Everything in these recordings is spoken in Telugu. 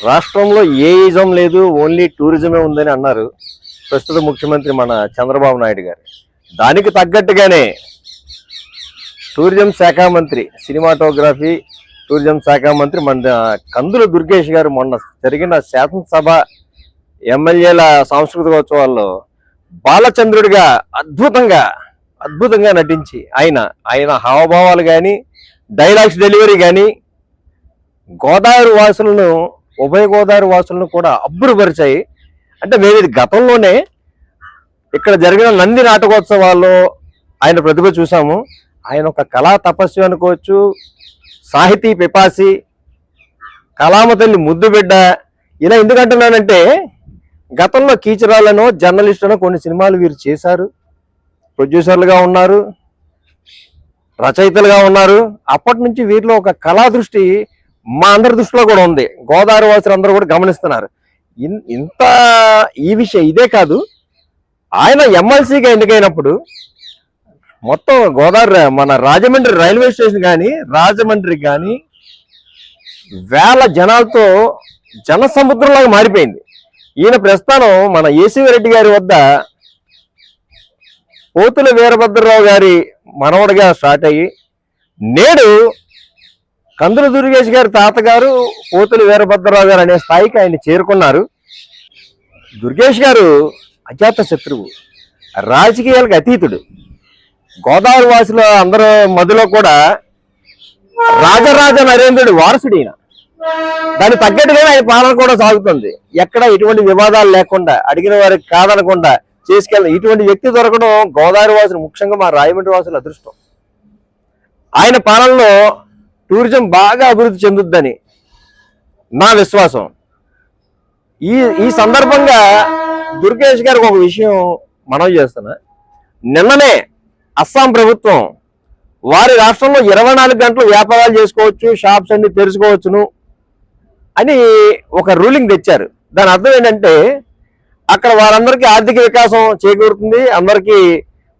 రాష్ట్రంలో ఏ ఇజం లేదు ఓన్లీ టూరిజమే ఉందని అన్నారు ప్రస్తుత ముఖ్యమంత్రి మన చంద్రబాబు నాయుడు గారు. దానికి తగ్గట్టుగానే టూరిజం శాఖ మంత్రి సినిమాటోగ్రఫీ టూరిజం శాఖ మంత్రి మన కందుల దుర్గేష్ గారు మొన్న జరిగిన శాసనసభ ఎమ్మెల్యేల సాంస్కృతికోత్సవాల్లో బాలచంద్రుడిగా అద్భుతంగా అద్భుతంగా నటించి ఆయన ఆయన హావభావాలు కానీ డైలాగ్స్ డెలివరీ కానీ గోదావరి వాసులను ఉభయ గోదావరి వాసులను కూడా అబ్బురుపరిచాయి. అంటే మేము ఇది గతంలోనే ఇక్కడ జరిగిన నంది నాటకోత్సవాల్లో ఆయన ప్రతిభ చూసాము ఆయన ఒక కళా తపస్వి అనుకోవచ్చు సాహితీ పిపాసి కళామ తల్లి ముద్దుబిడ్డ ఇలా ఎందుకంటున్నానంటే గతంలో కీచరాలను జర్నలిస్టులను కొన్ని సినిమాలు వీరు చేశారు. ప్రొడ్యూసర్లుగా ఉన్నారు రచయితలుగా ఉన్నారు. అప్పటి నుంచి వీరిలో ఒక కళా దృష్టి మా అందరి దృష్టిలో కూడా ఉంది. గోదావరి వాసులు అందరూ కూడా గమనిస్తున్నారు. ఇన్- ఇంత ఈ విషయం ఇదే కాదు. ఆయన ఎమ్మెల్సీగా ఎన్నికైనప్పుడు మొత్తం గోదావరి మన రాజమండ్రి రైల్వే స్టేషన్ కానీ రాజమండ్రి కానీ వేల జనాలతో జన సముద్రంలాగా మారిపోయింది. ఈయన ప్రస్థానం మన ఏసీ రెడ్డి గారి వద్ద పోతుల వీరభద్రరావు గారి మనవడిగా స్టార్ట్ అయ్యి నేడు కందుల దుర్గేష్ గారి తాతగారు పోతులు వీరభద్రరావు గారు అనే స్థాయికి ఆయన చేరుకున్నారు. దుర్గేష్ గారు అజాత శత్రువు రాజకీయాలకు అతీతుడు. గోదావరి వాసుల అందరూ మధ్యలో కూడా రాజరాజ నరేంద్రుడి వారసుడు ఈయన దాని తగ్గట్టుగానే ఆయన పాలన కూడా సాగుతుంది. ఎక్కడ ఎటువంటి వివాదాలు లేకుండా అడిగిన వారికి కాదనకుండా చేసుకెళ్ళి ఇటువంటి వ్యక్తి దొరకడం గోదావరి వాసులు ముఖ్యంగా మా రాయమండ్రి వాసుల అదృష్టం. ఆయన పాలనలో టూరిజం బాగా అభివృద్ధి చెందుద్దని నా విశ్వాసం. ఈ ఈ సందర్భంగా దుర్గేష్ గారికి ఒక విషయం మనం చేస్తున్నా. నిన్ననే అస్సాం ప్రభుత్వం వారి రాష్ట్రంలో ఇరవై నాలుగు గంటలు వ్యాపారాలు చేసుకోవచ్చు షాప్స్ అన్ని తెరుచుకోవచ్చును అని ఒక రూలింగ్ తెచ్చారు. దాని అర్థం ఏంటంటే అక్కడ వారందరికీ ఆర్థిక వికాసం చేకూరుతుంది అందరికీ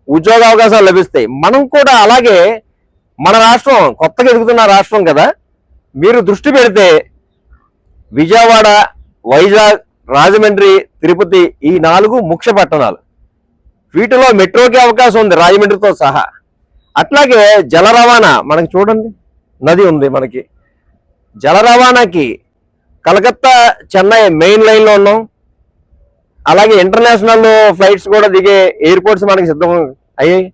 ఉద్యోగ అవకాశాలు లభిస్తాయి. మనం కూడా అలాగే మన రాష్ట్రం కొత్తగా ఎదుగుతున్న రాష్ట్రం కదా. మీరు దృష్టి పెడితే విజయవాడ వైజాగ్ రాజమండ్రి తిరుపతి ఈ నాలుగు ముఖ్య పట్టణాలు. వీటిలో మెట్రోకి అవకాశం ఉంది రాజమండ్రితో సహా. అట్లాగే జల రవాణా మనకి చూడండి నది ఉంది మనకి. జల రవాణాకి కలకత్తా చెన్నై మెయిన్ లైన్లో ఉన్నాం. అలాగే ఇంటర్నేషనల్ ఫ్లైట్స్ కూడా దిగే ఎయిర్పోర్ట్స్ మనకి సిద్ధం అయ్యాయి.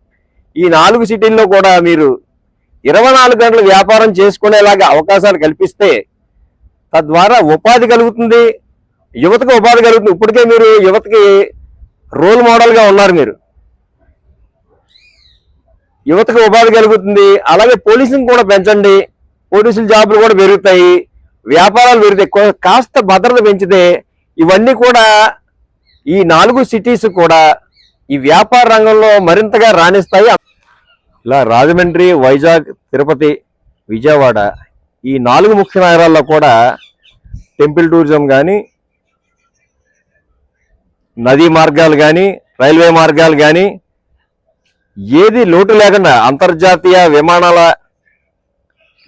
ఈ నాలుగు సిటీల్లో కూడా మీరు ఇరవై నాలుగు గంటలు వ్యాపారం చేసుకునేలాగా అవకాశాలు కల్పిస్తే తద్వారా ఉపాధి కలుగుతుంది. యువతకు ఉపాధి కలుగుతుంది. ఇప్పటికే మీరు యువతకి రోల్ మోడల్గా ఉన్నారు మీరు. యువతకు ఉపాధి కలుగుతుంది. అలాగే పోలీసుని కూడా పెంచండి. పోలీసుల జాబులు కూడా పెరుగుతాయి. వ్యాపారాలు పెరుగుతాయి. కాస్త భద్రత పెంచితే ఇవన్నీ కూడా ఈ నాలుగు సిటీస్ కూడా ఈ వ్యాపార రంగంలో మరింతగా రాణిస్తాయి. ఇలా రాజమండ్రి వైజాగ్ తిరుపతి విజయవాడ ఈ నాలుగు ముఖ్య నగరాల్లో కూడా టెంపుల్ టూరిజం కానీ నదీ మార్గాలు కానీ రైల్వే మార్గాలు కానీ ఏది లోటు లేకుండా అంతర్జాతీయ విమానాల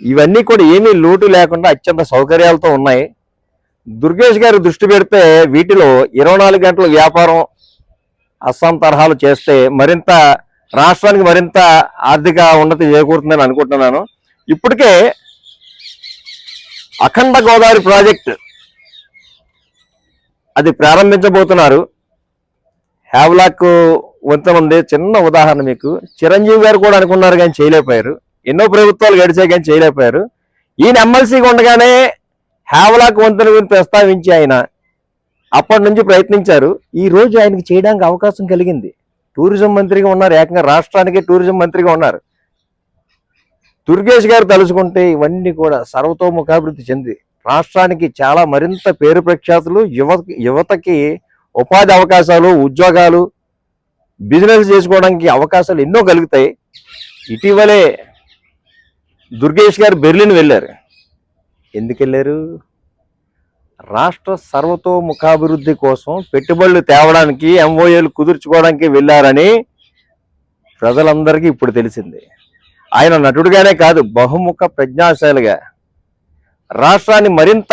ఇవన్నీ కూడా ఏమీ లోటు లేకుండా అత్యంత సౌకర్యాలతో ఉన్నాయి. దుర్గేష్ గారు దృష్టి పెడితే వీటిలో ఇరవై నాలుగు గంటల వ్యాపారం అస్సాం తరహాలు చేస్తే మరింత రాష్ట్రానికి మరింత ఆర్థిక ఉన్నతి చేకూరుతుందని అనుకుంటున్నాను. ఇప్పటికే అఖండ గోదావరి ప్రాజెక్ట్ అది ప్రారంభించబోతున్నారు. హ్యావ్లాక్ వంతెన ఉంది. చిన్న ఉదాహరణ మీకు. చిరంజీవి గారు కూడా అనుకున్నారు కానీ చేయలేకపోయారు. ఎన్నో ప్రభుత్వాలు గడిచాయి కానీ చేయలేకపోయారు. ఈయన ఎమ్మెల్సీగా ఉండగానే హ్యావ్లాక్ వంతెన గురించి ప్రస్తావించి ఆయన అప్పటి నుంచి ప్రయత్నించారు. ఈ రోజు ఆయనకి చేయడానికి అవకాశం కలిగింది. టూరిజం మంత్రిగా ఉన్నారు ఏకంగా రాష్ట్రానికి టూరిజం మంత్రిగా ఉన్నారు. దుర్గేష్ గారు తలుచుకుంటే ఇవన్నీ కూడా సర్వతోముఖాభివృద్ధి చెంది రాష్ట్రానికి చాలా మరింత పేరు ప్రఖ్యాతులు యువత యువతకి ఉపాధి అవకాశాలు ఉద్యోగాలు బిజినెస్ చేసుకోవడానికి అవకాశాలు ఎన్నో కలుగుతాయి. ఇటీవలే దుర్గేష్ గారు బెర్లిన్ వెళ్ళారు. ఎందుకు వెళ్ళారు? రాష్ట్ర సర్వతోముఖాభివృద్ధి కోసం పెట్టుబడులు తేవడానికి ఎంఓఏలు కుదుర్చుకోవడానికి వెళ్ళారని ప్రజలందరికీ ఇప్పుడు తెలిసింది. ఆయన నటుడుగానే కాదు బహుముఖ ప్రజ్ఞాశాలిగా. రాష్ట్రాన్ని మరింత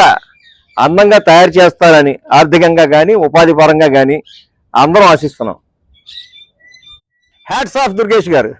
అందంగా తయారు చేస్తారని ఆర్థికంగా కానీ ఉపాధి పరంగా కానీ అందరం ఆశిస్తున్నాం. హ్యాట్స్ ఆఫ్ దుర్గేష్ గారు.